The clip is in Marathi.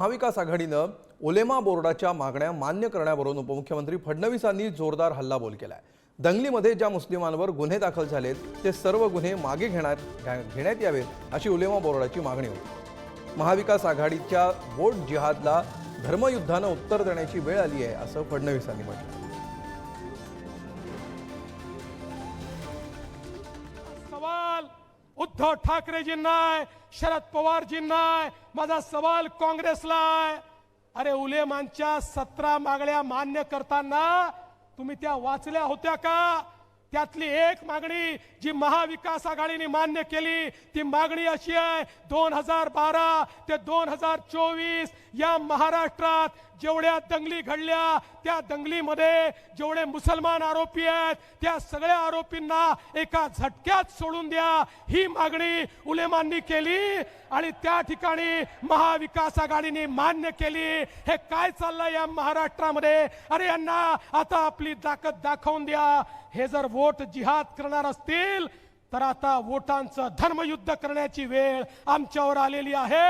महाविकास आघाडीनं ओलेमा बोर्डाच्या मागण्या मान्य करण्यावरून उपमुख्यमंत्री फडणवीसांनी जोरदार हल्लाबोल केलाय. दंगलीमध्ये ज्या मुस्लिमांवर गुन्हे दाखल झालेत ते सर्व गुन्हे मागे घेण्यात घेण्यात यावेत अशी उलेमा बोर्डाची मागणी होती. महाविकास आघाडीच्या वोट जिहादला धर्मयुद्धानं उत्तर देण्याची वेळ आली आहे असं फडणवीसांनी म्हटलं. उद्धव ठाकरेजींना आहे, शरद पवारजींना आहे, माझा सवाल काँग्रेसला आहे. अरे उलेमानच्या सतरा मागण्या मान्य करताना तुम्ही त्या वाचल्या होत्या का त्यातली एक मागणी जी महाविकास आघाडीने मान्य केली ती मागणी अशी आहे दोन हजार बारा ते दोन हजार चोवीस या महाराष्ट्रात जेवढ्या दंगली घडल्या त्या दंगलीमध्ये जेवढे मुसलमान आरोपी आहेत त्या सगळ्या आरोपींना एका झटक्यात सोडून द्या. ही मागणी उलेमांनी केली आणि त्या ठिकाणी महाविकास आघाडीने मान्य केली. हे काय चाललंय या महाराष्ट्रामध्ये? अरे यांना आता आपली ताकद दाखवून द्या. हे जर वोट जिहाद करणार असतील तर आता वोटांचं धर्मयुद्ध करण्याची वेळ आमच्यावर आलेली आहे.